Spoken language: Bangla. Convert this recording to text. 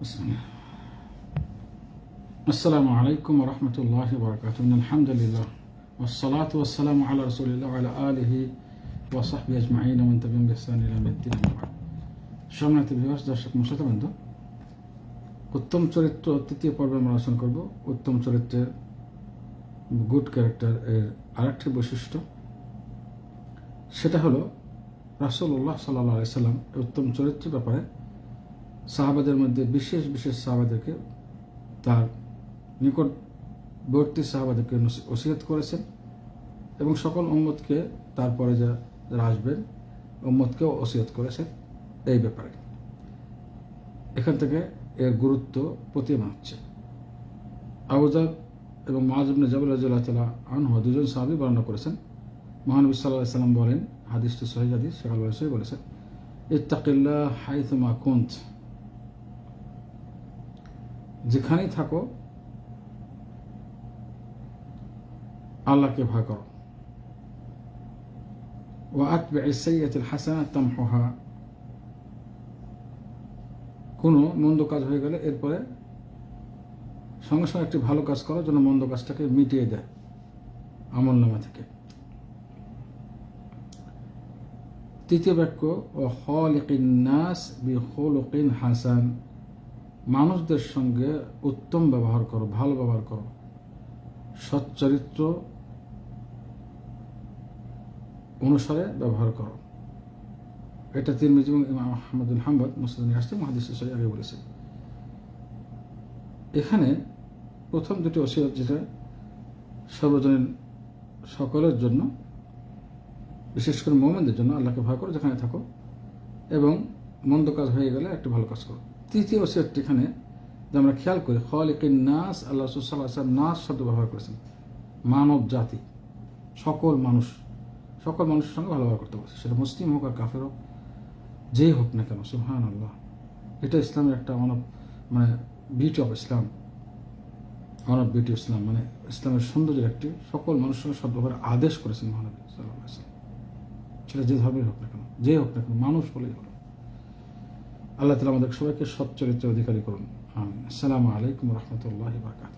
بسم الله السلام عليكم ورحمة الله وبركاته إن الحمد لله والصلاة والسلام على رسول الله وعلى آله وصحبه أجمعين ومن تبعهم بإحسان إلى يوم الدين أما بعد সম্মানিত বিভাস দর্শক মশাত বন্ধু উত্তম চরিত্র তৃতীয় পর্বে আমরা আলোচনা করব উত্তম চরিত্রের গুড ক্যারেক্টার এর আরেকটি বৈশিষ্ট্য সেটা হলো রাসুল্লাহ সাল্লাহ সাল্লাম উত্তম চরিত্রের ব্যাপারে সাহাবাদের মধ্যে, বিশেষ বিশেষ সাহাবাদেরকে তার নিকটবর্তী সাহাবাদেরকে ওসিয়ত করেছেন এবং সকল উম্মতকে তারপরে যা, যারা আসবেন, উম্মতকেও ওসিয়ত করেছেন এই ব্যাপারে। এখান থেকে এর গুরুত্ব প্রতিমা হচ্ছে। আবুজাব এবং মাহাজুবনে জাবুল রাজুল্লাহ তালা আনহা দুজন সাহাবি বর্ণনা করেছেন। মহানবী সাল্লাহ সাল্লাম বলেন হাদিসটি সহি হাদিস শেখাল বয়সই বলেছেন, ইত্তাকিল্লাহ হাইথুমা কুন্ত। যেখানেই থাকো, আল্লাহকে ভয় করো। ও আতবে সৈয়তুল হাসানা তামহা কোনো মন্দ কাজ হয়ে গেলে এরপরে সঙ্গে সঙ্গে একটি ভালো কাজ করো, যেন মন্দ কাজটাকে মিটিয়ে দেয় আমল নামা থেকে। তৃতীয় বাক্য ও হল নাস বি হলকিন হাসান। মানুষদের সঙ্গে উত্তম ব্যবহার করো, ভালো ব্যবহার করো। সচ্চরিত্র অনুসারে ব্যবহার করো। এটা তিন এবং ইমাম আহমদুল হাম্মদ মুসলিম আসতে মহাদিস আগে বলেছে এখানে প্রথম দুটি ওসিয়ত যেটা, সর্বজনীন সকলের জন্য, বিশেষ করে মোমেনদের জন্য আল্লাহকে ভয় করো, যেখানে থাকো, এবং মন্দ কাজ হয়ে গেলে একটি ভালো কাজ করো। তৃতীয় ওসিয়তটি এখানে যে আমরা খেয়াল করি, খলিকিন নাস, আল্লাহ সাল্লাহ নাস শব্দ ব্যবহার করেছেন। মানব জাতি, সকল মানুষ, সকল মানুষের সঙ্গে ভালো ব্যবহার করতে পারছে। সেটা মুসলিম হোক আর কাফের হোক, যেই হোক না কেন সুহান আল্লাহ এটা ইসলামের একটা মানব মানে বিউটি অফ ইসলাম মানব বিউটি ইসলাম মানে ইসলামের সৌন্দর্যের একটি, সকল মানুষের সঙ্গে সব সদ্ব্যবহারের আদেশ করেছেন মহানবী সাল্লাহ সেটা যে ধর্মের হোক না কেন যে হোক না কেন, মানুষ বলেই হলো আল্লাহ তালা আমাদের সবাইকে সচ্চরিত্র অধিকারী করুন। আসসালামু আলাইকুম রহমতুল্লাহ বারকাত